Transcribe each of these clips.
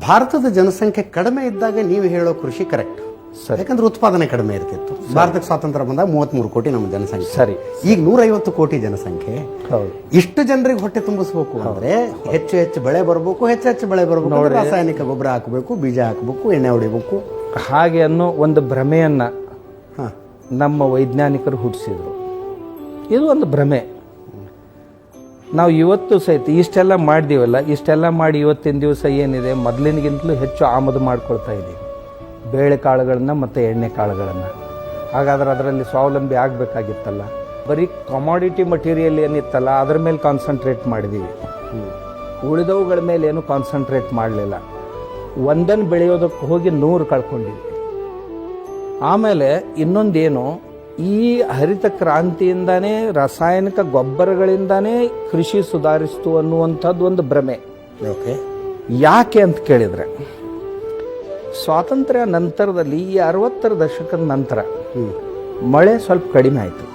ಭಾರತದ ಜನಸಂಖ್ಯೆ ಕಡಿಮೆ ಇದ್ದಾಗ ನೀವು ಹೇಳೋ ಕೃಷಿ ಕರೆಕ್ಟ್. ಸರಿ. ಯಾಕಂದ್ರೆ ಉತ್ಪಾದನೆ ಕಡಿಮೆ ಇರ್ತಿತ್ತು. ಭಾರತಕ್ಕೆ ಸ್ವಾತಂತ್ರ್ಯ ಬಂದಾಗ ಮೂವತ್ಮೂರು ಕೋಟಿ ನಮ್ಮ ಜನಸಂಖ್ಯೆ. ಸರಿ. ಈಗ ನೂರೈವತ್ತು ಕೋಟಿ ಜನಸಂಖ್ಯೆ. ಹೌದು. ಇಷ್ಟು ಜನರಿಗೆ ಹೊಟ್ಟೆ ತುಂಬಿಸ್ಬೇಕು ಅಂದ್ರೆ ಹೆಚ್ಚು ಹೆಚ್ಚು ಬೆಳೆ ಬರಬೇಕು ಹೆಚ್ಚು ಹೆಚ್ಚು ಬೆಳೆ ಬರಬೇಕು ರಾಸಾಯನಿಕ ಗೊಬ್ಬರ ಹಾಕಬೇಕು ಬೀಜ ಹಾಕಬೇಕು ಎಣ್ಣೆ ಹೊಡಿಬೇಕು. ಹಾಗೆ ಅನ್ನೋ ಒಂದು ಭ್ರಮೆಯನ್ನ ಹಾ. ನಮ್ಮ ವೈಜ್ಞಾನಿಕರು ಹುಟ್ಟಿಸಿದ್ರು. ಇದು ಒಂದು ಭ್ರಮೆ. ನಾವು ಇವತ್ತು ಸಹಿತ ಇಷ್ಟೆಲ್ಲ ಮಾಡಿದೀವಲ್ಲ, ಇಷ್ಟೆಲ್ಲ ಮಾಡಿ ಇವತ್ತಿನ ದಿವಸ ಏನಿದೆ? ಮೊದಲಿನಗಿಂತಲೂ ಹೆಚ್ಚು ಆಮದು ಮಾಡ್ಕೊಳ್ತಾ ಇದ್ದೀವಿ. ಬೇಳೆ ಕಾಳುಗಳನ್ನು ಮತ್ತು ಎಣ್ಣೆ ಕಾಳುಗಳನ್ನು. ಹಾಗಾದ್ರೆ ಅದರಲ್ಲಿ ಸ್ವಾವಲಂಬಿ ಆಗಬೇಕಾಗಿತ್ತಲ್ಲ? ಬರೀ ಕಮಾಡಿಟಿ ಮಟೀರಿಯಲ್ ಏನಿತ್ತಲ್ಲ, ಅದ್ರ ಮೇಲೆ ಕಾನ್ಸಂಟ್ರೇಟ್ ಮಾಡಿದ್ದೀವಿ ಉಳಿದವುಗಳ ಮೇಲೆ ಏನು ಕಾನ್ಸಂಟ್ರೇಟ್ ಮಾಡಲಿಲ್ಲ. ಒಂದನ್ನು ಬೆಳೆಯೋದಕ್ಕೆ ಹೋಗಿ ನೂರು ಕಳ್ಕೊಂಡಿದ್ವಿ. ಆಮೇಲೆ ಇನ್ನೊಂದೇನು ಈ ಹರಿತ ಕ್ರಾಂತಿಯಿಂದಾನೇ ರಾಸಾಯನಿಕ ಗೊಬ್ಬರಗಳಿಂದಾನೇ ಕೃಷಿ ಸುಧಾರಿಸ್ತು ಅನ್ನುವಂಥದ್ದು ಒಂದು ಭ್ರಮೆ. ಓಕೆ. ಯಾಕೆ ಅಂತ ಕೇಳಿದ್ರೆ ಸ್ವಾತಂತ್ರ್ಯ ನಂತರದಲ್ಲಿ ಈ ಅರವತ್ತರ ದಶಕದ ನಂತರ ಮಳೆ ಸ್ವಲ್ಪ ಕಡಿಮೆ ಆಯಿತು.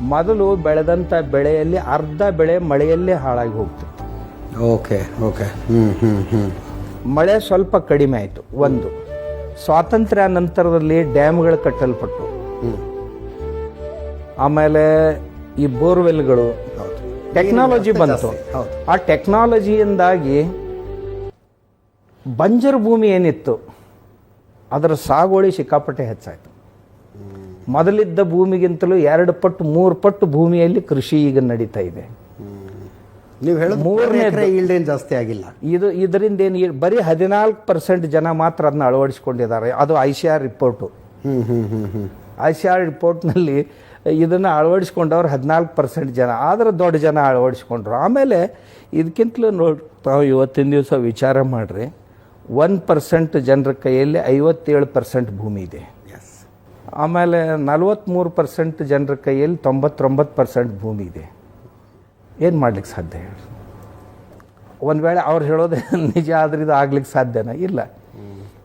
ಮೊದಲು ಬೆಳೆದಂಥ ಬೆಳೆಯಲ್ಲಿ ಅರ್ಧ ಬೆಳೆ ಮಳೆಯಲ್ಲೇ ಹಾಳಾಗಿ ಹೋಗ್ತಿತ್ತು. Okay okay. ಮಳೆ ಸ್ವಲ್ಪ ಕಡಿಮೆ ಆಯಿತು ಒಂದು. ಸ್ವಾತಂತ್ರ್ಯ ನಂತರದಲ್ಲಿ ಡ್ಯಾಮ್ಗಳು ಕಟ್ಟಲ್ಪಟ್ಟು ಆಮೇಲೆ ಈ ಬೋರ್ವೆಲ್ಗಳು ಟೆಕ್ನಾಲಜಿ ಬಂತು. ಆ ಟೆಕ್ನಾಲಜಿಯಿಂದಾಗಿ ಬಂಜರು ಭೂಮಿ ಏನಿತ್ತು ಅದರ ಸಾಗುವಳಿ ಸಿಕ್ಕಾಪಟ್ಟೆ ಹೆಚ್ಚಾಯಿತು. ಮೊದಲಿದ್ದ ಭೂಮಿಗಿಂತಲೂ ಎರಡು ಪಟ್ಟು ಮೂರು ಪಟ್ಟು ಭೂಮಿಯಲ್ಲಿ ಕೃಷಿ ಈಗ ನಡೀತಾ ಇದೆ. ನೀವು ಹೇಳೋದು ಮೂರನೇ ಎಕರೆ ಈಲ್ಡ್ ಜಾಸ್ತಿ ಆಗಿಲ್ಲ. ಇದು ಇದರಿಂದ ಏನು ಬರೀ ಹದಿನಾಲ್ಕು ಪರ್ಸೆಂಟ್ ಜನ ಮಾತ್ರ ಅದನ್ನ ಅಳವಡಿಸಿಕೊಂಡಿದ್ದಾರೆ. ಅದು I C R report. R ರಿಪೋರ್ಟ್ನಲ್ಲಿ ಇದನ್ನು ಅಳವಡಿಸ್ಕೊಂಡವ್ರು ಹದಿನಾಲ್ಕು ಪರ್ಸೆಂಟ್ ಜನ. ಆದ್ರೆ ದೊಡ್ಡ ಜನ ಅಳವಡಿಸ್ಕೊಂಡ್ರು. ಆಮೇಲೆ ಇದಕ್ಕಿಂತಲೂ ನೋಡಿ ತಾವು ಇವತ್ತಿನ ದಿವಸ ವಿಚಾರ ಮಾಡಿರಿ. ಒನ್ ಪರ್ಸೆಂಟ್ ಜನರ ಕೈಯಲ್ಲಿ ಐವತ್ತೇಳು ಪರ್ಸೆಂಟ್ ಭೂಮಿ ಇದೆ. ಎಸ್ ಆಮೇಲೆ ನಲವತ್ತ್ಮೂರು ಪರ್ಸೆಂಟ್ ಜನರ ಕೈಯಲ್ಲಿ ತೊಂಬತ್ತೊಂಬತ್ತು ಪರ್ಸೆಂಟ್ ಭೂಮಿ ಇದೆ. ಏನು ಮಾಡ್ಲಿಕ್ಕೆ ಸಾಧ್ಯ ಹೇಳಿ? ಒಂದು ವೇಳೆ ಅವ್ರು ಹೇಳೋದೇ ನಿಜ ಆದ್ರೆ ಇದು ಆಗ್ಲಿಕ್ಕೆ ಸಾಧ್ಯನಾ? ಇಲ್ಲ.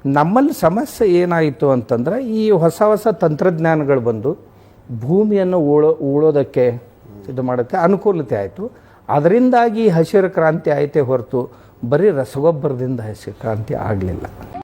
ನಮ್ಮಲ್ಲಿ ಸಮಸ್ಯೆ ಏನಾಯಿತು ಅಂತಂದ್ರೆ ಈ ಹೊಸ ಹೊಸ ತಂತ್ರಜ್ಞಾನಗಳು ಬಂದು ಭೂಮಿಯನ್ನು ಉಳೋ ಉಳೋದಕ್ಕೆ ಇದು ಮಾಡೋಕ್ಕೆ ಅನುಕೂಲತೆ ಆಯಿತು. ಅದರಿಂದಾಗಿ ಹಸಿರು ಕ್ರಾಂತಿ ಆಯಿತೇ ಹೊರತು ಬರೀ ರಸಗೊಬ್ಬರದಿಂದ ಹಸಿರು ಕ್ರಾಂತಿ ಆಗಲಿಲ್ಲ.